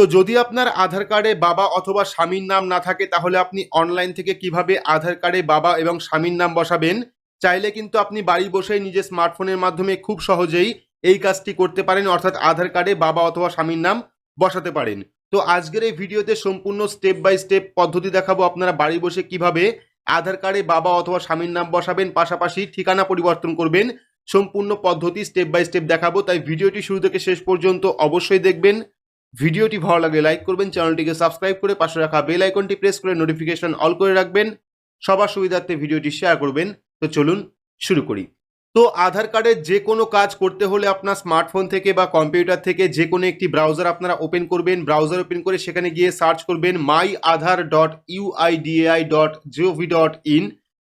তো যদি আপনার আধার কার্ডে বাবা অথবা স্বামীর নাম না থাকে, তাহলে আপনি অনলাইন থেকে কীভাবে আধার কার্ডে বাবা এবং স্বামীর নাম বসাবেন? চাইলে কিন্তু আপনি বাড়ি বসেই নিজের স্মার্টফোনের মাধ্যমে খুব সহজেই এই কাজটি করতে পারেন, অর্থাৎ আধার কার্ডে বাবা অথবা স্বামীর নাম বসাতে পারেন। তো আজকের এই ভিডিওতে সম্পূর্ণ স্টেপ বাই স্টেপ পদ্ধতি দেখাবো আপনারা বাড়ি বসে কীভাবে আধার কার্ডে বাবা অথবা স্বামীর নাম বসাবেন, পাশাপাশি ঠিকানা পরিবর্তন করবেন। সম্পূর্ণ পদ্ধতি স্টেপ বাই স্টেপ দেখাবো, তাই ভিডিওটি শুরু থেকে শেষ পর্যন্ত অবশ্যই দেখবেন। ভিডিওটি ভালো লাগলে লাইক করবেন, চ্যানেলটিকে সাবস্ক্রাইব করে পাশে রাখা বেল আইকনটি প্রেস করে নোটিফিকেশন অল করে রাখবেন। সবার সুবিধার্থে ভিডিওটি শেয়ার করবেন। তো চলুন শুরু করি। তো আধার কার্ডের যে কোনো কাজ করতে হলে আপনার স্মার্টফোন থেকে বা কম্পিউটার থেকে যে কোনো একটি ব্রাউজার আপনারা ওপেন করবেন। ব্রাউজার ওপেন করে সেখানে গিয়ে সার্চ করবেন my Aadhaar dot UIDAI dot gov dot in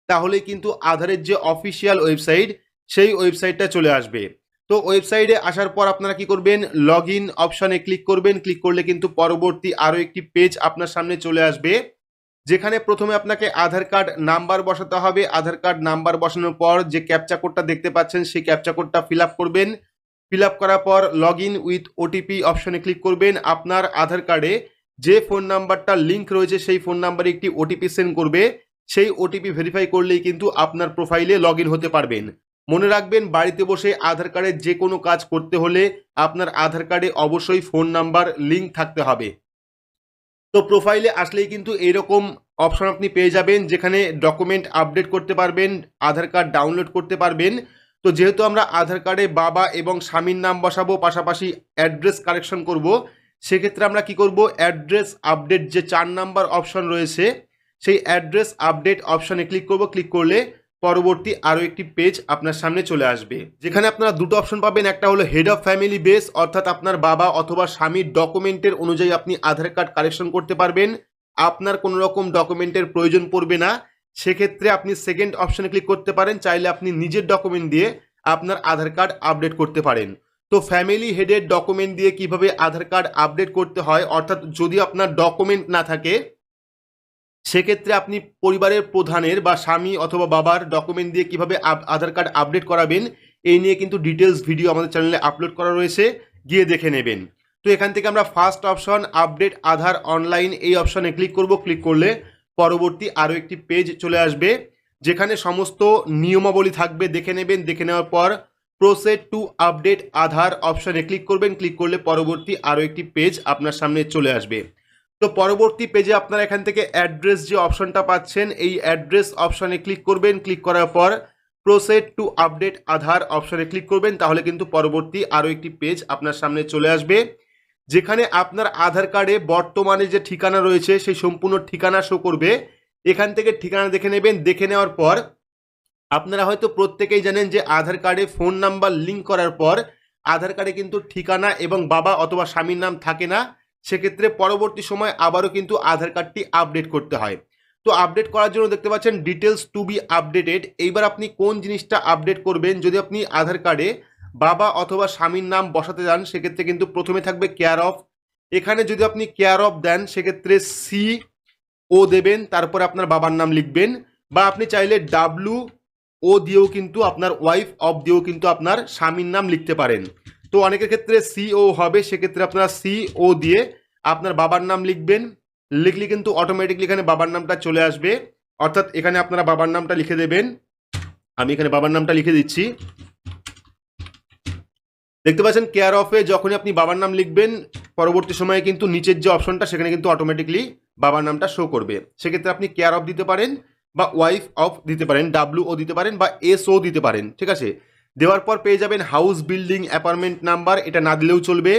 তাহলে কিন্তু আধারের যে অফিসিয়াল ওয়েবসাইট সেই ওয়েবসাইটটা চলে আসবে। তো ওয়েবসাইটে আসার পর আপনারা কি করবেন? লগ ইন অপশনে ক্লিক করবেন। ক্লিক করলে কিন্তু পরবর্তী আরও একটি পেজ আপনার সামনে চলে আসবে। যেখানে প্রথমে আপনাকে আধার কার্ড নাম্বার বসাতে হবে। আধার কার্ড নাম্বার বসানোর পর যে ক্যাপচা কোডটা দেখতে পাচ্ছেন, সেই ক্যাপচা কোডটা ফিল করবেন। ফিল করার পর লগ ইন উইথ ওটিপি অপশনে ক্লিক করবেন। আপনার আধার কার্ডে যে ফোন নাম্বারটা লিঙ্ক রয়েছে, সেই ফোন নাম্বারে একটি ওটিপি সেন্ড করবে। সেই ওটিপি ভেরিফাই করলেই কিন্তু আপনার প্রোফাইলে লগ হতে পারবেন। মনে রাখবেন, বাড়িতে বসে আধার কার্ডের যে কোনো কাজ করতে হলে আপনার আধার কার্ডে অবশ্যই ফোন নাম্বার, লিঙ্ক থাকতে হবে। তো প্রোফাইলে আসলেই কিন্তু এইরকম অপশন আপনি পেয়ে যাবেন, যেখানে ডকুমেন্ট আপডেট করতে পারবেন, আধার কার্ড ডাউনলোড করতে পারবেন। তো যেহেতু আমরা আধার কার্ডে বাবা এবং স্বামীর নাম বসাবো, পাশাপাশি অ্যাড্রেস কারেকশন করব, সেক্ষেত্রে আমরা কি করব, অ্যাড্রেস আপডেট যে চার নাম্বার অপশন রয়েছে, সেই অ্যাড্রেস আপডেট অপশনে ক্লিক করব। ক্লিক করলে পরবর্তী আরও একটি পেজ আপনার সামনে চলে আসবে। যেখানে আপনারা দুটো অপশন পাবেন, একটা হলো হেড অফ ফ্যামিলি বেস অর্থাৎ আপনার বাবা অথবা স্বামীর ডকুমেন্টের অনুযায়ী আপনি আধার কার্ড কালেকশন করতে পারবেন। আপনার কোনো রকম ডকুমেন্টের প্রয়োজন পড়বে না। সেক্ষেত্রে আপনি সেকেন্ড অপশনে ক্লিক করতে পারেন, চাইলে আপনি নিজের ডকুমেন্ট দিয়ে আপনার আধার কার্ড আপডেট করতে পারেন। তো ফ্যামিলি হেডের ডকুমেন্ট দিয়ে কীভাবে আধার কার্ড আপডেট করতে হয়, অর্থাৎ যদি আপনার ডকুমেন্ট না থাকে সেক্ষেত্রে আপনি পরিবারের প্রধানের বা স্বামী অথবা বাবার ডকুমেন্ট দিয়ে কীভাবে আধার কার্ড আপডেট করাবেন, এই নিয়ে কিন্তু ডিটেলস ভিডিও আমাদের চ্যানেলে আপলোড করা রয়েছে, গিয়ে দেখে নেবেন। তো এখান থেকে আমরা first option update Aadhaar online এই অপশনে ক্লিক করব। ক্লিক করলে পরবর্তী আরও একটি পেজ চলে আসবে, যেখানে সমস্ত নিয়মাবলী থাকবে। দেখে নেবেন, দেখে নেওয়ার পর প্রসেড টু আপডেট আধার অপশনে ক্লিক করবেন। ক্লিক করলে পরবর্তী আরও একটি পেজ আপনার সামনে চলে আসবে। তো পরবর্তী পেজে আপনারা এখান থেকে অ্যাড্রেস যে অপশনটা পাচ্ছেন, এই অ্যাড্রেস অপশনে ক্লিক করবেন। ক্লিক করার পর প্রোসেড টু আপডেট আধার অপশনে ক্লিক করবেন। তাহলে কিন্তু পরবর্তী আরও একটি পেজ আপনার সামনে চলে আসবে। যেখানে আপনার আধার কার্ডে বর্তমানে যে ঠিকানা রয়েছে, সেই সম্পূর্ণ ঠিকানা শো করবে। এখান থেকে ঠিকানা দেখে নেবেন। দেখে নেওয়ার পর আপনারা হয়তো প্রত্যেকেই জানেন যে আধার কার্ডে ফোন নাম্বার লিঙ্ক করার পর আধার কার্ডে কিন্তু ঠিকানা এবং বাবা অথবা স্বামীর নাম থাকে না। সেক্ষেত্রে পরবর্তী সময় আবারও কিন্তু আধার কার্ডটি আপডেট করতে হয়। তো আপডেট করার জন্য দেখতে পাচ্ছেন ডিটেলস টু বি আপডেটেড এইবার আপনি কোন জিনিসটা আপডেট করবেন? যদি আপনি আধার কার্ডে বাবা অথবা স্বামীর নাম বসাতে যান, সেক্ষেত্রে কিন্তু প্রথমে থাকবে কেয়ার অফ এখানে যদি আপনি কেয়ার অফ দেন, সেক্ষেত্রে সি ও দেবেন, তারপরে আপনার বাবার নাম লিখবেন। বা আপনি চাইলে ডাব্লু ও দিয়েও কিন্তু আপনার ওয়াইফ অফ দিয়েও কিন্তু আপনার স্বামীর নাম লিখতে পারেন। তো অনেকের ক্ষেত্রে সি ও হবে, সেক্ষেত্রে আপনারা সি ও দিয়ে আপনার বাবার নাম লিখবেন। লিখলে কিন্তু অটোমেটিকলি এখানে বাবার নামটা চলে আসবে। অর্থাৎ এখানে আপনারা বাবার নামটা লিখে দেবেন। আমি এখানে বাবার নামটা লিখে দিচ্ছি। দেখতে পাচ্ছেন কেয়ার অফে যখনই আপনি বাবার নাম লিখবেন, পরবর্তী সময়ে কিন্তু নিচের যে অপশনটা সেখানে কিন্তু অটোমেটিকলি বাবার নামটা শো করবে। সেক্ষেত্রে আপনি কেয়ার অফ দিতে পারেন বা ওয়াইফ অফ দিতে পারেন ডাব্লু ও দিতে পারেন বা এস ও দিতে পারেন, ঠিক আছে? দেওয়ার পর পেয়ে যাবেন হাউস বিল্ডিং অ্যাপার্টমেন্ট নাম্বার এটা না দিলেও চলবে।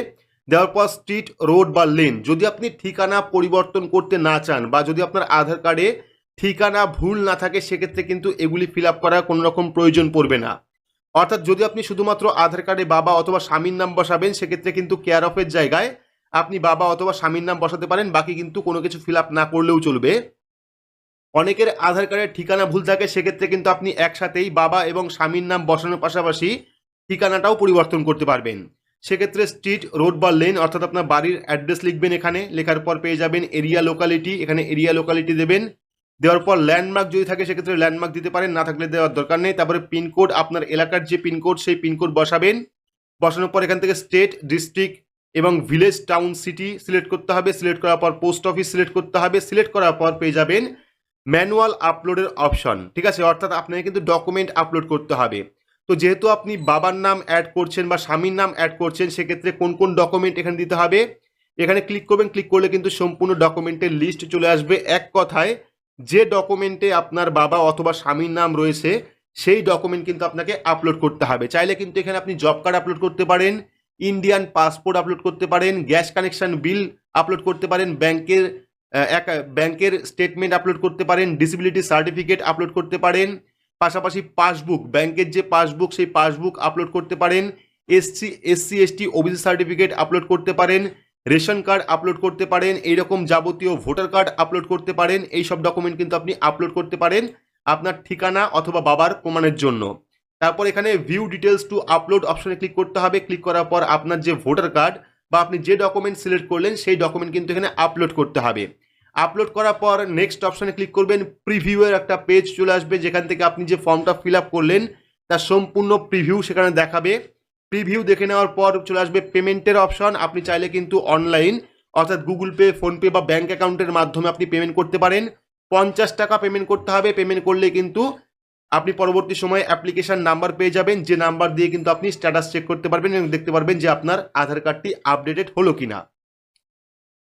দেওয়ার পর স্ট্রিট রোড বা লেন যদি আপনি ঠিকানা পরিবর্তন করতে না চান বা যদি আপনার আধার কার্ডে ঠিকানা ভুল না থাকে, সেক্ষেত্রে কিন্তু এগুলি ফিল আপ করার কোনো রকম প্রয়োজন পড়বে না। অর্থাৎ যদি আপনি শুধুমাত্র আধার কার্ডে বাবা অথবা স্বামীর নাম বসাবেন, সেক্ষেত্রে কিন্তু কেয়ার অফের জায়গায় আপনি বাবা অথবা স্বামীর নাম বসাতে পারেন, বাকি কিন্তু কোনো কিছু ফিল আপ না করলেও চলবে। অনেকের আধার কার্ডের ঠিকানা ভুল থাকে, সেক্ষেত্রে কিন্তু আপনি একসাথেই বাবা এবং স্বামীর নাম বসানোর পাশাপাশি ঠিকানাটাও পরিবর্তন করতে পারবেন। সেক্ষেত্রে স্ট্রিট রোড বা লেন অর্থাৎ আপনার বাড়ির অ্যাড্রেস লিখবেন এখানে। লেখার পর পেয়ে যাবেন এরিয়া লোকালিটি এখানে এরিয়া লোকালিটি দেবেন। দেওয়ার পর ল্যান্ডমার্ক যদি থাকে, সেক্ষেত্রে ল্যান্ডমার্ক দিতে পারেন, না থাকলে দেওয়ার দরকার নেই। তারপরে পিনকোড আপনার এলাকার যে পিনকোড সেই পিনকোড বসাবেন। বসানোর পর এখান থেকে স্টেট ডিস্ট্রিক্ট এবং ভিলেজ টাউন সিটি সিলেক্ট করতে হবে। সিলেক্ট করার পর পোস্ট অফিস সিলেক্ট করতে হবে। সিলেক্ট করার পর পেয়ে যাবেন ম্যানুয়াল আপলোডের অপশন, ঠিক আছে? অর্থাৎ আপনাকে কিন্তু ডকুমেন্ট আপলোড করতে হবে। তো যেহেতু আপনি বাবার নাম অ্যাড করছেন বা স্বামীর নাম অ্যাড করছেন, সেক্ষেত্রে কোন কোন ডকুমেন্ট এখানে দিতে হবে? এখানে ক্লিক করবেন ক্লিক করলে কিন্তু সম্পূর্ণ ডকুমেন্টের লিস্ট চলে আসবে। এক কথায়, যে ডকুমেন্টে আপনার বাবা অথবা স্বামীর নাম রয়েছে, সেই ডকুমেন্ট কিন্তু আপনাকে আপলোড করতে হবে। চাইলে কিন্তু এখানে আপনি জব কার্ড আপলোড করতে পারেন ইন্ডিয়ান পাসপোর্ট আপলোড করতে পারেন গ্যাস কানেকশন বিল আপলোড করতে পারেন ব্যাংকের এক ব্যাংকের স্টেটমেন্ট আপলোড করতে পারেন ডিসেবিলিটি সার্টিফিকেট আপলোড করতে পারেন, পাশাপাশি পাসবুক ব্যাংকের যে পাসবুক সেই পাসবুক আপলোড করতে পারেন SC SC ST OBC certificate upload করতে পারেন, রেশন কার্ড আপলোড করতে পারেন, এইরকম যাবতীয় ভোটার কার্ড আপলোড করতে পারেন এই সব ডকুমেন্ট কিন্তু আপনি আপলোড করতে পারেন আপনার ঠিকানা অথবা বাবার প্রমাণের জন্য। তারপর এখানে ভিউ ডিটেলস টু আপলোড অপশনে ক্লিক করতে হবে ক্লিক করার পর আপনার যে ভোটার কার্ড বা আপনি যে ডকুমেন্ট সিলেক্ট করলেন, সেই ডকুমেন্ট কিন্তু এখানে আপলোড করতে হবে। আপলোড করার পর নেক্সট অপশানে ক্লিক করবেন প্রিভিউয়ের একটা পেজ চলে আসবে, যেখান থেকে আপনি যে ফর্মটা ফিল আপ করলেন, তার সম্পূর্ণ প্রিভিউ সেখানে দেখাবে। প্রিভিউ দেখে নেওয়ার পর চলে আসবে পেমেন্টের অপশন আপনি চাইলে কিন্তু অনলাইন অর্থাৎ গুগল পে ফোনপে বা ব্যাঙ্ক অ্যাকাউন্টের মাধ্যমে আপনি পেমেন্ট করতে পারেন। পঞ্চাশ টাকা পেমেন্ট করতে হবে পেমেন্ট করলে কিন্তু আপনি পরবর্তী সময়ে অ্যাপ্লিকেশন নাম্বার পেয়ে যাবেন, যে নাম্বার দিয়ে কিন্তু আপনি স্ট্যাটাস চেক করতে পারবেন এবং দেখতে পারবেন যে আপনার আধার কার্ডটি আপডেটেড হলো কিনা।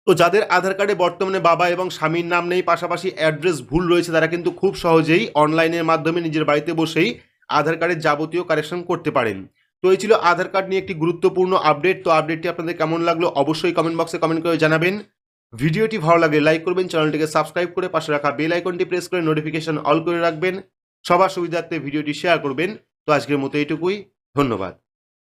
তো যাদের আধার কার্ডে বর্তমানে বাবা এবং স্বামীর নাম নেই, পাশাপাশি অ্যাড্রেস ভুল রয়েছে, তারা কিন্তু খুব সহজেই অনলাইনের মাধ্যমে নিজের বাড়িতে বসেই আধার কার্ডের যাবতীয় কারেকশন করতে পারেন। তো এই ছিল আধার কার্ড নিয়ে একটি গুরুত্বপূর্ণ আপডেট। তো আপডেটটি আপনাদের কেমন লাগল অবশ্যই কমেন্ট বক্সে কমেন্ট করে জানাবেন। ভিডিওটি ভালো লাগলে লাইক করবেন, চ্যানেলটিকে সাবস্ক্রাইব করে পাশে রাখা বেল আইকনটি প্রেস করে নোটিফিকেশন অল করে রাখবেন। সবার সুবিধার্থে ভিডিওটি শেয়ার করবেন। তো আজকের মতো এইটুকুই। ধন্যবাদ।